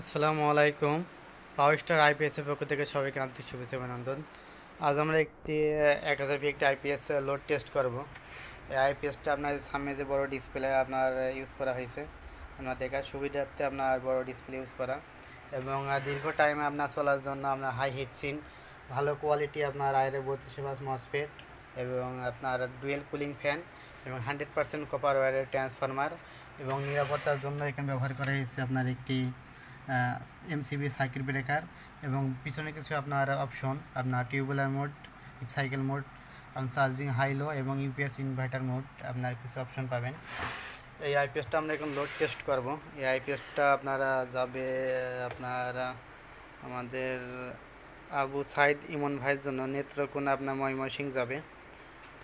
আসসালামু আলাইকুম। পাওয়ার স্টার আইপিএসের পক্ষ থেকে সবাইকে আন্তরিক শুভেচ্ছা অভিনন্দন। আজ আমরা একটি এক হাজার ভি একটি আইপিএস লোড টেস্ট করব। এই আইপিএসটা আপনার সামনে যে বড় ডিসপ্লে আপনার ইউজ করা হয়েছে, আপনার দেখার সুবিধার্থে আপনার বড় ডিসপ্লে ইউজ করা। এবং দীর্ঘ টাইমে আপনার চলার জন্য আপনার হাই হিট সিন ভালো কোয়ালিটি আপনার আয়রে বত্রিশে পাঁচ মসপেট এবং আপনার ডুয়েল কুলিং ফ্যান এবং হান্ড্রেড পার্সেন্ট কপার ওয়ারের ট্রান্সফরমার এবং নিরাপত্তার জন্য এখানে ব্যবহার করা হয়েছে আপনার একটি এমসিবি সার্কিট ব্রেকার এবং পিছনে কিছু আপনার অপশন, আপনার tubular mode, cycle mode charging high low এবং ইউপিএস ইনভার্টার মোড, আপনার কিছু অপশন পাবেন। এই আইপিএসটা আমরা এখন লোড টেস্ট করব। এই আইপিএসটা আপনারা যাবে, আপনার আমাদের আবু সাইদ ইমন ভাইয়ের জন্য, নেত্রকোনা আপনার ময়মনসিং যাবে।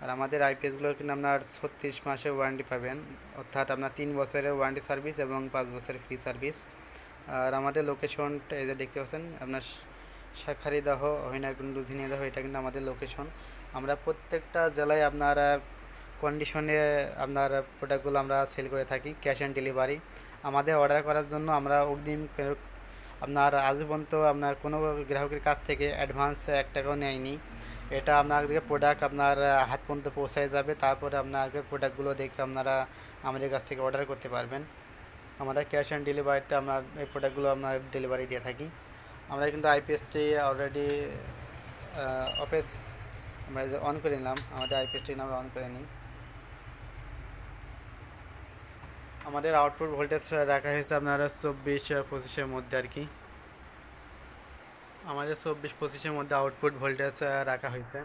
আর আমাদের আইপিএসগুলো কিন্তু আপনার ছত্রিশ মাসের ওয়ারেন্টি পাবেন, অর্থাৎ আপনার তিন বছরের ওয়ারেন্টি সার্ভিস এবং পাঁচ বছরের ফ্রি সার্ভিস আর আমাদের লোকেশনটা এই যে দেখতে পাচ্ছেন, আপনার শাখারিদাহ হইনারকুন্ড লুঝিনিয়াদাহ এটা কিন্তু আমাদের লোকেশন আমরা প্রত্যেকটা জেলায় আপনার কন্ডিশনে আপনার প্রোডাক্টগুলো আমরা সেল করে থাকি ক্যাশ অন ডেলিভারি আমাদের অর্ডার করার জন্য আমরা অগ্রিম আপনার আজ পর্যন্ত আপনার কোনো গ্রাহকের কাছ থেকে অ্যাডভান্স এক টাকাও নেয়নি। এটা আপনাদের প্রোডাক্ট আপনার হাত পর্যন্ত পৌঁছায় যাবে, তারপরে আপনাকে প্রোডাক্টগুলো দেখে আপনারা আমাদের কাছ থেকে অর্ডার করতে পারবেন। আমরা ক্যাশ অন ডেলিভারিতে আমরা এই প্রোডাক্টগুলো আমরা ডেলিভারি দিয়ে থাকি। আমরা কিন্তু আইপিএসটি অলরেডি অফিস আমরা অন করে নিলাম, আমাদের আইপিএসটি আমরা অন করে নিই। আমাদের আউটপুট ভোল্টেজ রাখা হয়েছে আপনারা চব্বিশ পঁচিশের মধ্যে আর কি। আমাদের চব্বিশ পঁচিশের মধ্যে আউটপুট ভোল্টেজ রাখা হয়েছে।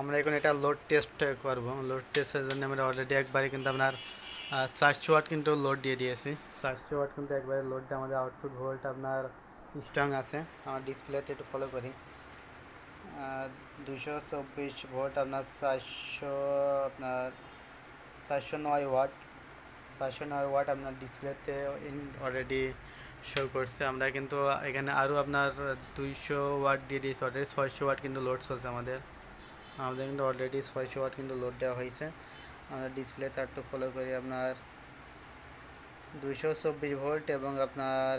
আমরা এখন এটা লোড টেস্ট করব। লোড টেস্টের জন্য আমরা অলরেডি একবারে কিন্তু আপনার চারশো ওয়াট কিন্তু লোড দিয়ে দিয়েছি। চারশো ওয়াট কিন্তু একবারে লোড দিয়ে আমাদের আউটপুট ভোল্ট আপনার স্ট্রং আছে। আমার ডিসপ্লেতে একটু ফলো করি। দুশো চব্বিশ ভোল্ট আপনার চারশো আপনার চারশো নয় ওয়াট। চারশো নয় ওয়াট আপনার ডিসপ্লেতে অলরেডি শো করছে। আমরা কিন্তু এখানে আরও আপনার দুইশো ওয়াট দিয়ে দিয়েছি অলরেডি ছয়শো ওয়াট কিন্তু লোড চলছে আমাদের। আমাদের কিন্তু অলরেডি ছয়শো ওয়াট কিন্তু লোড দেওয়া হয়েছে। আমরা ডিসপ্লেতে একটু ফলো করি আপনার দুইশো চব্বিশ ভোল্ট এবং আপনার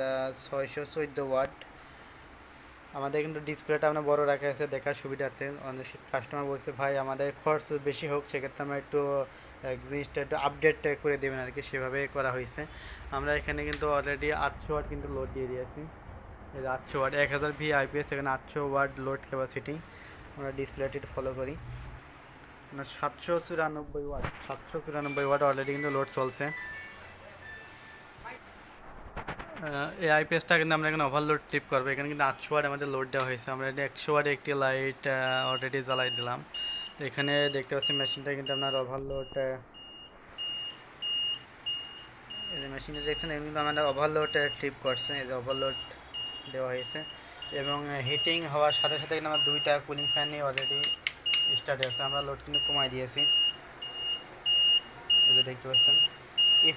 ছয়শো চোদ্দ ওয়াট আমাদের কিন্তু ডিসপ্লেটা আপনার বড় রাখা আছে, দেখার সুবিধাতে। অনেক কাস্টমার বলছে, ভাই, আমাদের খরচ বেশি হোক, সেক্ষেত্রে আমরা একটু জিনিসটা একটু আপডেট করে দেবেন আর কি সেভাবে করা হয়েছে। আমরা এখানে কিন্তু অলরেডি আটশো ওয়াট কিন্তু লোড দিয়ে দিয়েছি। আটশো ওয়াট এক হাজার ভি আইপিএস এখানে আটশো ওয়াট লোড ক্যাপাসিটি আমরা ডিসপ্লেটি ফলো করি। আপনার সাতশো চুরানব্বই ওয়াট। সাতশো চুরানব্বই ওয়াট অলরেডি কিন্তু লোড চলছে। এই আইপিএসটা কিন্তু আমরা এখানে ওভারলোড ট্রিপ করব। এখানে কিন্তু আটশো ওয়াট আমাদের লোড দেওয়া হয়েছে। আমরা একশো ওয়াটে একটি লাইট অলরেডি জ্বালাই দিলাম। এখানে দেখতে পাচ্ছি মেশিনটা কিন্তু আপনার ওভারলোড এই যে মেশিনটা দেখছেন, এগুলো কিন্তু আমাদের ওভারলোড ট্রিপ করছে। এই যে ওভারলোড দেওয়া হয়েছে। এবং হিটিং হওয়ার সাথে সাথে কিন্তু আমার দুইটা কুলিং ফ্যানই অলরেডি স্টার্ট আছে, আমরা লোড কিন্তু কমাই দিয়েছি। এই যে দেখতে পাচ্ছেন।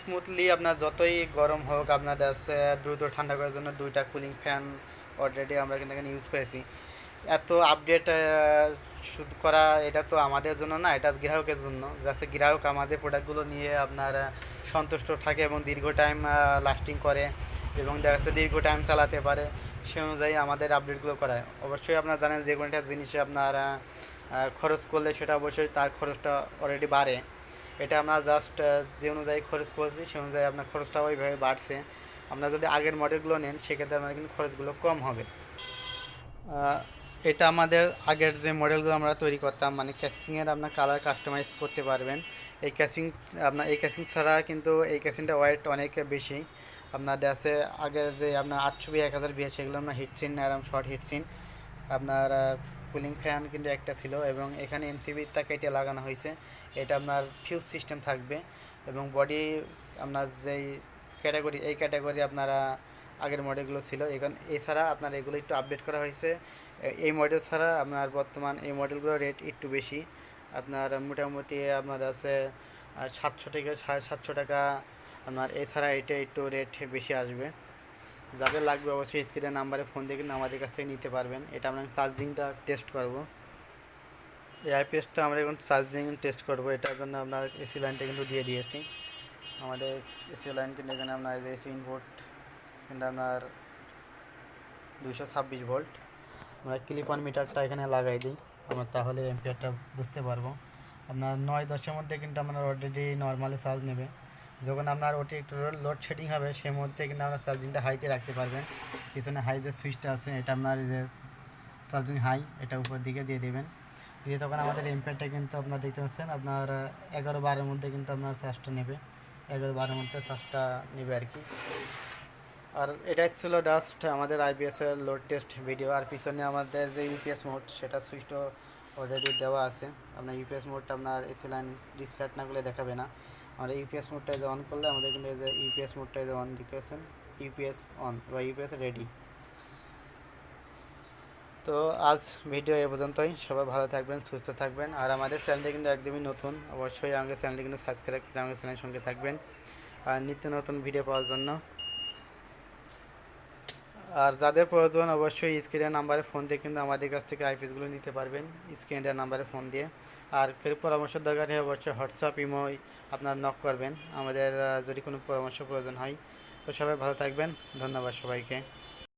স্মুথলি আপনার যতই গরম হোক, আপনার আছে দ্রুত ঠান্ডা করার জন্য দুইটা কুলিং ফ্যান অলরেডি আমরা কিন্তু এখানে ইউজ করেছি। এত আপডেট শুধু করা এটা তো আমাদের জন্য না, এটা গ্রাহকের জন্য। যাতে গ্রাহক আমাদের প্রোডাক্টগুলো নিয়ে আপনার সন্তুষ্ট থাকে এবং দীর্ঘ টাইম লাস্টিং করে এবং দেখা দীর্ঘ টাইম চালাতে পারে সে অনুযায়ী আমাদের আপডেটগুলো করায়। অবশ্যই আপনারা জানেন যে কোনো একটা জিনিসে আপনার খরচ করলে সেটা অবশ্যই তার খরচটা অলরেডি বাড়ে। এটা আমরা জাস্ট যে অনুযায়ী খরচ করেছি, সে অনুযায়ী আপনার খরচটা ওইভাবে বাড়ছে। আপনারা যদি আগের মডেলগুলো নেন, সেক্ষেত্রে আপনার কিন্তু খরচগুলো কম হবে। এটা আমাদের আগের যে মডেলগুলো আমরা তৈরি করতাম মানে ক্যাসিংয়ের আপনার কালার কাস্টমাইজ করতে পারবেন। এই ক্যাসিং আপনার এই ক্যাসিং ছাড়া কিন্তু এই ক্যাসিংটা ওয়েট অনেক বেশি। আপনার দেশে আগের যে আপনার আটশো বি এক হাজার বিয়ে সেগুলো আপনার হিটসিন আরাম শর্ট হিটসিন আপনার কুলিং ফ্যান কিন্তু একটা ছিল এবং এখানে এমসিবিটা কেটে লাগানো হয়েছে। এটা আপনার ফিউজ সিস্টেম থাকবে এবং বডি আপনার যেই ক্যাটাগরি এই ক্যাটাগরি আপনারা আগের মডেলগুলো ছিল। এখন এছাড়া আপনার এগুলো একটু আপডেট করা হয়েছে। এই মডেল ছাড়া আপনার বর্তমান এই মডেলগুলোর রেট একটু বেশি। আপনার মোটামুটি আপনার আছে সাতশো থেকে সাড়ে সাতশো টাকা। আপনার এছাড়া এটা একটু রেট বেশি আসবে। যাদের লাগবে অবশ্যই স্ক্রিনের নাম্বারে ফোন দিয়ে কিন্তু আমাদের কাছ থেকে নিতে পারবেন। এটা আমরা চার্জিংটা টেস্ট করব। এই আমরা এখন চার্জিং টেস্ট করব। এটার জন্য আপনার এসি লাইনটা কিন্তু দিয়ে দিয়েছি। আমাদের এসি লাইন কিন্তু এখানে আপনার এসি ইনপুট কিন্তু আপনার দুশো ছাব্বিশ ভোল্ট আমরা ক্লিপ অন মিটারটা এখানে লাগাই দিই। আমরা তাহলে এম্পিয়ারটা বুঝতে পারব। আপনার নয় দশের মধ্যে কিন্তু আপনার অলরেডি নর্মালি চার্জ নেবে। যখন আপনার ওটি একটু লোড শেডিং হবে, সেই মুহূর্তে কিন্তু আপনার চার্জিংটা হাইতে রাখতে পারবেন। পিছনে হাই যে সুইচটা আছে, এটা আপনার যে চার্জিং হাই এটা উপর দিকে দিয়ে দেবেন। দিয়ে তখন আমাদের এম্পিয়ারটা কিন্তু আপনার দেখতে পাচ্ছেন, আপনার এগারো বারের মধ্যে কিন্তু আপনার চার্জটা নেবে। এগারো বারের মধ্যে চার্জটা নেবে আর কি। আর এটাই ছিল জাস্ট আমাদের আইপিএস এর লোড টেস্ট ভিডিও আর পিছনে আমাদের যে ইউপিএস মোড সেটা সুইচটা অলরেডি দেওয়া আছে। আপনার ইউপিএস মোডটা আপনার এসি লাইন ডিসকাট না করলে দেখাবে না। আমরা ইউপিএস মোডটা যে অন করলে আমাদের কিন্তু এই যে ইউপিএস মোডটা যে অন দিতে পারছেন। ইউপিএস অন বা ইউপিএস রেডি তো আজ ভিডিও এ পর্যন্তই। সবাই ভালো থাকবেন, সুস্থ থাকবেন। আর আমাদের চ্যানেলটি কিন্তু একদমই নতুন। অবশ্যই আমাদের চ্যানেলটি কিন্তু সাবস্ক্রাইব করে আমাদের চ্যানেলের সঙ্গে থাকবেন। আর নিত্য নতুন ভিডিও পাওয়ার জন্য আর যাদের প্রয়োজন অবশ্যই স্ক্রিনের নাম্বারে ফোন দিয়ে কিন্তু আমাদের কাছ থেকে আইপিএসগুলো নিতে পারবেন, স্ক্রিনের নাম্বারে ফোন দিয়ে। আর ফের পরামর্শ দরকার হয় অবশ্যই হোয়াটসঅ্যাপ ইমো আপনার নক করবেন। আমাদের যদি কোনো পরামর্শ প্রয়োজন হয়। তো সবাই ভালো থাকবেন। ধন্যবাদ সবাইকে।